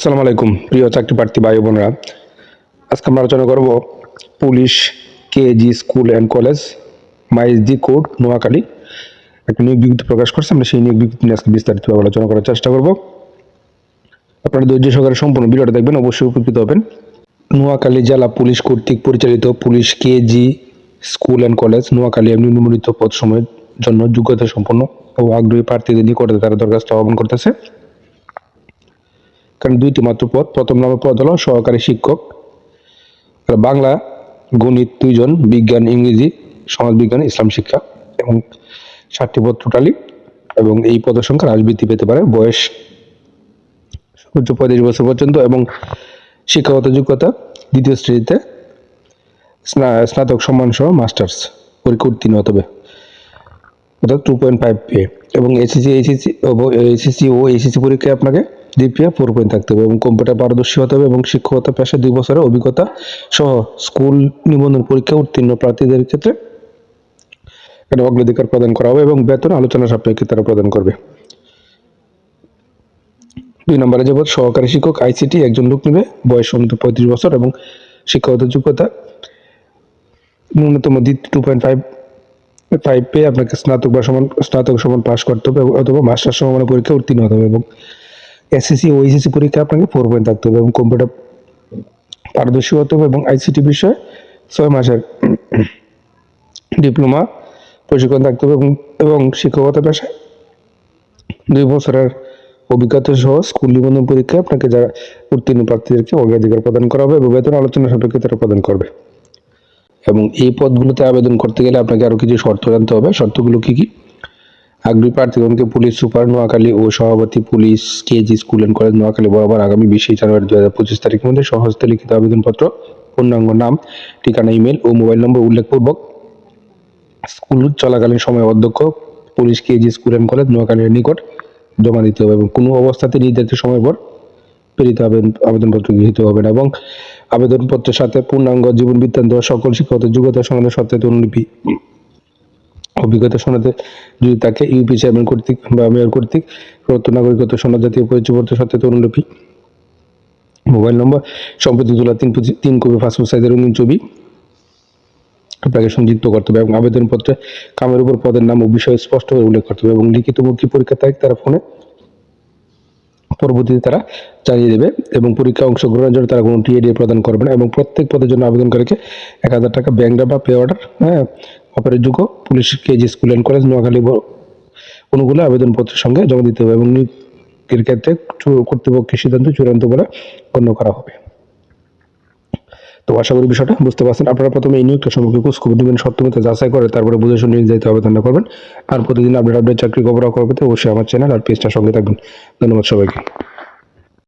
আসসালামু আলাইকুম, প্রিয় চাকরি প্রার্থী ভাই বোনরা। আজকে আমরা আলোচনা করব police, KG, school and college Maijdi court, Noakhali. একটা নিয়োগ বিজ্ঞপ্তি প্রকাশ করছে, আমরা সেই নিয়োগ বিজ্ঞপ্তি নিয়ে আজকে বিস্তারিতভাবে আলোচনা করার চেষ্টা করব। আপনারা ধৈর্য সহকারে সম্পূর্ণ ভিডিওটা দেখবেন, অবশ্যই উপকৃত হবেন। নোয়াখালী জেলা পুলিশ কর্তৃক পরিচালিত police, KG, school and college Noakhali নিম্নলিখিত পদ সময়ের জন্য যোগ্যতা সম্পন্ন ও আগ্রহী প্রার্থীদের নিকটে তারা দরখাস্ত আহ্বান করতেছে। কারণ দুইটি মাত্র পদ। প্রথম নম্বর পদ হলো সহকারী শিক্ষক। বাংলা গণিত দুইজন, বিজ্ঞান, ইংরেজি, সমাজবিজ্ঞান, ইসলাম শিক্ষা এবং ষাটটি পদ টোটালি এবং এই পদের সংখ্যা বৃদ্ধি পেতে পারে বয়স সর্বোচ্চ পঁয়ত্রিশ বছর পর্যন্ত এবং শিক্ষাগত যোগ্যতা দ্বিতীয় শ্রেণীতে স্না- স্নাতক সম্মান সহ মাস্টার্স পরীক্ষা উত্তীর্ণ হতে হবে। অর্থাৎ টু পয়েন্ট ফাইভ পে এবং এসএসসি এইচএসসি এসএসসি ও এইচএসসি পরীক্ষায় আপনাকে জিপিএ ফোর পয়েন্ট থাকতে হবে এবং কম্পিউটার পারদর্শী হতে হবে এবং শিক্ষকতা পেশায় দুই বছরের অভিজ্ঞতা সহ স্কুল নিবন্ধন পরীক্ষা উত্তীর্ণ প্রার্থীদের ক্ষেত্রে এখানে অগ্রাধিকার প্রদান করা হবে এবং বেতন আলোচনা সাপেক্ষে তারা প্রদান করবে। দুই নম্বরে যাবত সহকারী শিক্ষক, আইসিটি একজন লোক নেবে, বয়স অন্তত পঁয়ত্রিশ বছর এবং শিক্ষাগত যোগ্যতা ন্যূনতম টু পয়েন্ট ফাইভ ফাইভ পেয়ে আপনাকে স্নাতক বা সমান, স্নাতক সমান পাশ করতে হবে অথবা মাস্টার সমানের পরীক্ষা উত্তীর্ণ হতে হবে এবং এসএসসি ও এইচএসসি পরীক্ষা আপনাকে ফোর পয়েন্ট থাকতে হবে এবং কম্পিউটার পারদর্শী হতে হবে এবং আইসিটি বিষয়ে ছয় মাসের ডিপ্লোমা প্রশিক্ষণ থাকতে হবে এবং শিক্ষকতা পেশায় দুই বছরের অভিজ্ঞতা সহ স্কুল নিবন্ধন পরীক্ষায় আপনাকে যারা উত্তীর্ণ প্রার্থীদেরকে অগ্রাধিকার প্রদান করা হবে এবং বেতন আলোচনা সাপেক্ষে তারা প্রদান করবে। এবং এই পদগুলোতে আবেদন করতে গেলে আপনাকে আরও কিছু শর্ত জানতে হবে। শর্তগুলো কী কি? আগ্রহী প্রার্থীগণকে পুলিশ সুপার নোয়াখালী ও সভাপতি police KG school and college Noakhali বরাবর আগামী বিশে জানুয়ারি দু হাজার পঁচিশ তারিখের মধ্যে সহজতে লিখিত আবেদনপত্র, পূর্ণাঙ্গ নাম, ঠিকানা, ইমেল ও মোবাইল নম্বর উল্লেখপূর্বক স্কুল চলাকালীন সময় অধ্যক্ষ, police KG school and college নোয়াখালীর নিকট জমা দিতে হবে এবং কোনো অবস্থাতে নির্ধারিত সময় পর প্রেরিত আবেদন, আবেদনপত্র গৃহীত হবে না এবং আবেদনপত্রের সাথে পূর্ণাঙ্গ জীবন বৃত্তান্ত সকল শিক্ষাগত যোগ্যতা সনদের সত্যায়িত অনুলিপি অভিজ্ঞতা সনদে যদি তাকে ইউপি চেয়ারম্যান কর্তৃক বা মেয়র কর্তৃক প্রদত্ত নাগরিকত্ব সনদ জাতীয় পরিচয়পত্র সত্যায়িত অনুলিপি মোবাইল নম্বর, সম্প্রতি তোলা তিন তিন কপি পাসপোর্ট সাইজের রঙিন ছবি আপনাকে সংযুক্ত করতে হবে এবং আবেদনপত্রে কামের উপর পদের নাম ও বিষয় স্পষ্টভাবে উল্লেখ করতে হবে এবং লিখিত মুখী পরীক্ষার তারিখ তারা ফোনে পরবর্তীতে তারা জানিয়ে দেবে এবং পরীক্ষা অংশগ্রহণের জন্য তারা কোনো টিএডিএ প্রদান করবে না এবং প্রত্যেক পদের জন্য আবেদনকারীকে এক হাজার টাকা ব্যাংক বা পে অর্ডার হ্যাঁ অপারের যোগ্য police KG school and college Noakhali অনুগুলো আবেদনপত্রের সঙ্গে জমা দিতে হবে এবং নিয়োগের ক্ষেত্রে কর্তৃপক্ষের সিদ্ধান্ত চূড়ান্ত বলে গণ্য করা হবে। তো আশা করি বিষয়টা বুঝতে পারছেন। আপনারা প্রথমে এই নিয়োগটা সম্পর্কে খোঁজ খবর নেবেন সত্যমিতে যাচাই করে তারপরে বুঝে শুনে নির্ধারিত আবেদনটা করবেন। আর প্রতিদিন আপডেট আপডেট, চাকরি খবর পেতে অবশ্যই আমার চ্যানেল আর পেজটার সঙ্গে থাকবেন। ধন্যবাদ সবাইকে।